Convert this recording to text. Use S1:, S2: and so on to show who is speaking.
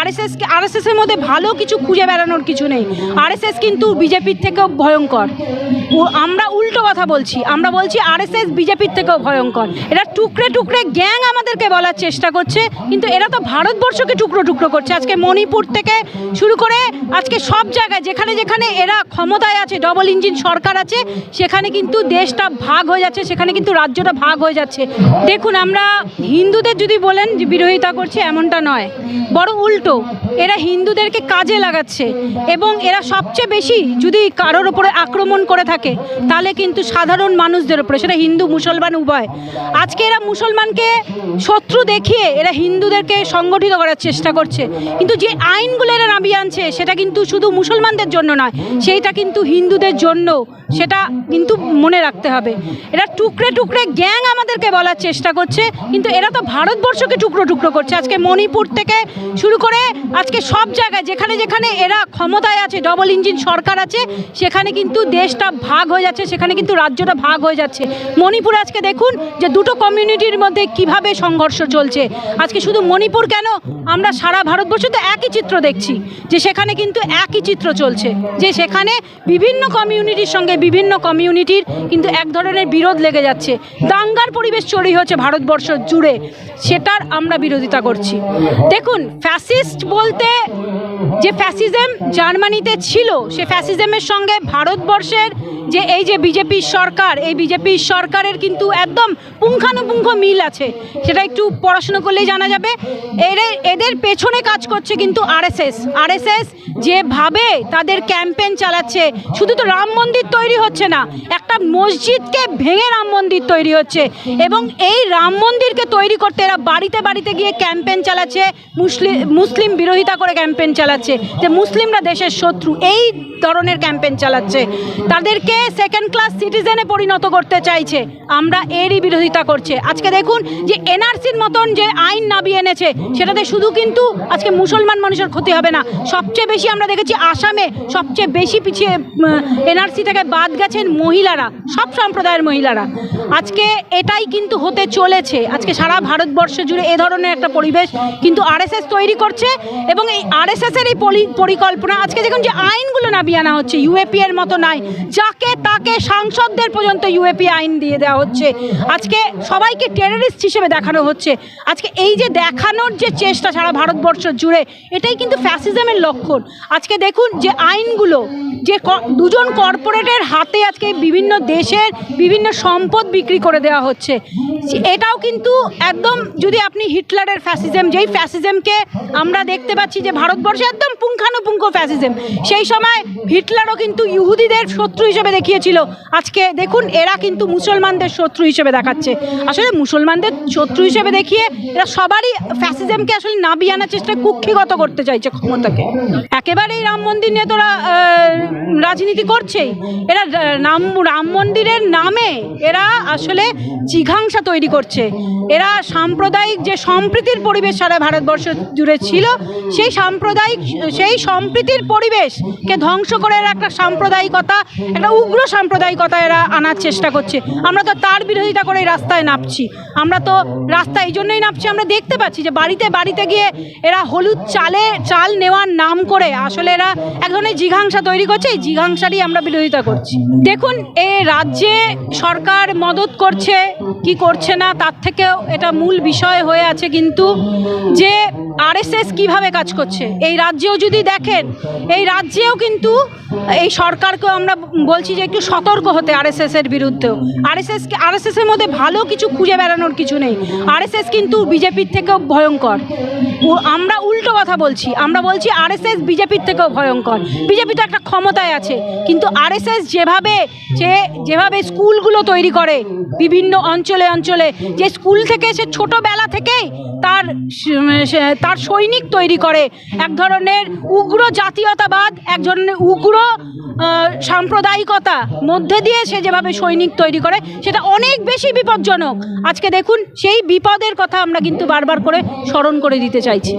S1: RSS RSS এর মধ্যে ভালো কিছু খুঁজে বেড়ানোর কিছু নেই। আরএসএস কিন্তু বিজেপির থেকেও ভয়ঙ্কর। আমরা উল্টো কথা বলছি। আমরা বলছি আরএসএস বিজেপির থেকেও ভয়ঙ্কর। এরা টুকরে টুকরে গ্যাং আমাদেরকে বলার চেষ্টা করছে, কিন্তু এরা তো ভারতবর্ষকে টুকরো টুকরো করছে। আজকে মণিপুর থেকে শুরু করে আজকে সব জায়গায়, যেখানে যেখানে এরা ক্ষমতায় আছে ডবল ইঞ্জিন সরকার আছে, সেখানে কিন্তু দেশটা ভাগ হয়ে যাচ্ছে, সেখানে কিন্তু রাজ্যটা ভাগ হয়ে যাচ্ছে। দেখুন, আমরা হিন্দুদের যদি বলেন যে বিরোধিতা করছে, এমনটা নয়। বড় উল্টো। এরা হিন্দুদেরকে কাজে লাগাচ্ছে। এবং এরা সবচেয়ে বেশি যদি কারোর ওপরে আক্রমণ করে থাকে, তাহলে কিন্তু সাধারণ মানুষদের উপরে। সেটা হিন্দু, মুসলমান, উভয়। আজকে এরা মুসলমানকে শত্রু দেখিয়ে এরা হিন্দুদেরকে সংগঠিত করার চেষ্টা করছে। কিন্তু যে আইনগুলো এরা নামিয়ে আনছে, সেটা কিন্তু শুধু মুসলমানদের জন্য নয়, সেইটা কিন্তু হিন্দুদের জন্য। সেটা কিন্তু মনে রাখতে হবে। এরা টুকরে টুকরে গ্যাং আমাদেরকে বলার চেষ্টা করছে, কিন্তু এরা তো ভারতবর্ষকে টুকরো টুকরো করছে। আজকে মণিপুর থেকে শুরু করে আজকে সব জায়গায়, যেখানে যেখানে এরা ক্ষমতায় আছে ডবল ইঞ্জিন সরকার আছে, সেখানে কিন্তু দেশটা ভাগ হয়ে যাচ্ছে, সেখানে কিন্তু রাজ্যটা ভাগ হয়ে যাচ্ছে। মণিপুরে আজকে দেখুন যে দুটো কমিউনিটির মধ্যে কীভাবে সংঘর্ষ চলছে। আজকে শুধু মণিপুর কেন? আমরা সারা ভারতবর্ষে তো একই চিত্র দেখছি, যে সেখানে কিন্তু একই চিত্র চলছে, যে সেখানে বিভিন্ন কমিউনিটির সঙ্গে বিভিন্ন কমিউনিটির কিন্তু এক ধরনের বিরোধ লেগে যাচ্ছে। দাঙ্গার পরিবেশ তৈরি হচ্ছে ভারতবর্ষ জুড়ে, সেটার আমরা বিরোধিতা করছি। দেখুন ফ্যাসিস্ট বলতে যে ফ্যাসিজম জার্মানিতে ছিল, সে ফ্যাসিজমের সঙ্গে ভারতবর্ষের যে এই যে বিজেপি সরকার, এই বিজেপি সরকারের কিন্তু একদম পুঙ্খানুপুঙ্খ মিল আছে। সেটা একটু পড়াশুনো করলেই জানা যাবে। এদের এদের পেছনে কাজ করছে কিন্তু আরএসএস আরএসএস যেভাবে তাদের ক্যাম্পেন চালাচ্ছে, শুধু তো রাম মন্দির তৈরি হচ্ছে না, একটা মসজিদকে ভেঙে রাম মন্দির তৈরি হচ্ছে এবং এই রাম মন্দিরকে তৈরি করতে এরা বাড়িতে বাড়িতে গিয়ে ক্যাম্পেন চালাচ্ছে মুসলিম মুসলিম বিরোধিতা করে ক্যাম্পেন চালাচ্ছে, যে মুসলিমরা দেশের শত্রু, এই ধরনের ক্যাম্পেন চালাচ্ছে। তাদেরকে সেকেন্ড ক্লাস সিটিজেনে পরিণত করতে চাইছে। আমরা এরই বিরোধিতা করছে। আজকে দেখুন যে এনআরসির মতন যে আইন নামিয়ে এনেছে, সেটাতে শুধু কিন্তু আজকে মুসলমান মানুষের ক্ষতি হবে না। সবচেয়ে বেশি আমরা দেখেছি আসামে সবচেয়ে বেশি পিছিয়ে এনআরসি থেকে বাদ গেছেন মহিলারা, সব সম্প্রদায়ের মহিলারা। আজকে এটাই কিন্তু হতে চলেছে। আজকে সারা ভারতবর্ষ জুড়ে এ ধরনের একটা পরিবেশ, কিন্তু আরএসএস তৈরি করছে এবং এই আরএসএস এর এই পরিকল্পনা, আজকে দেখুন যে আইনগুলো নামিয়ে আনা হচ্ছে, ইউএপি এর মতো নাই যাকে তাকে সাংসদদের পর্যন্ত ইউএপি আইন দিয়ে দেওয়া হচ্ছে। আজকে সবাইকে টেররিস্ট হিসেবে দেখানো হচ্ছে। আজকে এই যে দেখানোর যে চেষ্টা সারা ভারতবর্ষ জুড়ে, এটাই কিন্তু ফ্যাসিজমের লক্ষণ। আজকে দেখুন যে আইনগুলো, যে দুজন কর্পোরেটের হাতে আজকে বিভিন্ন দেশের বিভিন্ন সম্পদ বিক্রি করে দেওয়া হচ্ছে। এটাও কিন্তু একদম যদি আপনি হিটলারের ফ্যাসিজম যেই ফ্যাসিজমকে আমরা দেখতে পাচ্ছি যে ভারতবর্ষে একদম পুঙ্খানুপুঙ্খ ফ্যাসিজম সেই সময় হিটলারও কিন্তু ইহুদিদের শত্রু হিসেবে দেখিয়েছিল। আজকে দেখুন, এরা কিন্তু মুসলমানদের শত্রু হিসেবে দেখাচ্ছে। আসলে মুসলমানদের শত্রু হিসেবে দেখিয়ে এরা সবারই ফ্যাসিজমকে আসলে নাবিয়ে আনার চেষ্টা কুক্ষিগত করতে চাইছে ক্ষমতাকে। একেবারেই রাম মন্দির নিয়ে তোরা রাজনীতি করছেই এরা নাম রাম মন্দিরের নামে এরা আসলে জিঘাংসা তৈরি করছে। এরা সাম্প্রদায়িক যে সম্প্রীতির পরিবেশ সারা ভারতবর্ষ জুড়ে ছিল, সেই সাম্প্রদায়িক, সেই সম্প্রীতির পরিবেশকে ধ্বংস করে এরা একটা সাম্প্রদায়িকতা, একটা উগ্র সাম্প্রদায়িকতা এরা আনার চেষ্টা করছে। আমরা তো তার বিরোধিতা করে রাস্তায় নামছি। আমরা তো রাস্তায় এই জন্যই নামছি, আমরা দেখতে পাচ্ছি যে বাড়িতে বাড়িতে গিয়ে এরা হলুদ চালে, চাল নেওয়ার নাম করে আসলে এরা এক ধরনের জিঘাংসা তৈরি করছে। এই জিঘাংসারই আমরা বিরোধিতা করছি। দেখুন, এ রাজ্যে সরকার মদত করছে, কি করছে না, তার থেকেও এটা মূল বিষয় হয়ে আছে কিন্তু যে আরএসএস কীভাবে কাজ করছে? এই রাজ্যেও যদি দেখেন, এই রাজ্যেও কিন্তু এই সরকারকেও আমরা বলছি যে একটু সতর্ক হতে আরএসএস এর বিরুদ্ধেও। আরএসএস আরএসএস এর মধ্যে ভালো কিছু খুঁজে বেড়ানোর কিছু নেই। আরএসএস কিন্তু বিজেপির থেকেও ভয়ঙ্কর। আমরা উল্টো কথা বলছি। আমরা বলছি আরএসএস বিজেপির থেকেও ভয়ঙ্কর। বিজেপি তো একটা ক্ষমতায় আছে। কিন্তু আরএসএস যেভাবে যে, যেভাবে স্কুলগুলো তৈরি করে, বিভিন্ন অঞ্চলে অঞ্চলে, যে স্কুল থেকে সে ছোটবেলা থেকেই তার তার সৈনিক তৈরি করে। এক ধরনের উগ্র জাতীয়তাবাদ, এক ধরনের উগ্র সাম্প্রদায়িকতা মধ্যে দিয়ে সে যেভাবে সৈনিক তৈরি করে, সেটা অনেক বেশি বিপজ্জনক। আজকে দেখুন, সেই বিপদের কথা আমরা কিন্তু বারবার করে স্মরণ করে দিতে চাইছি।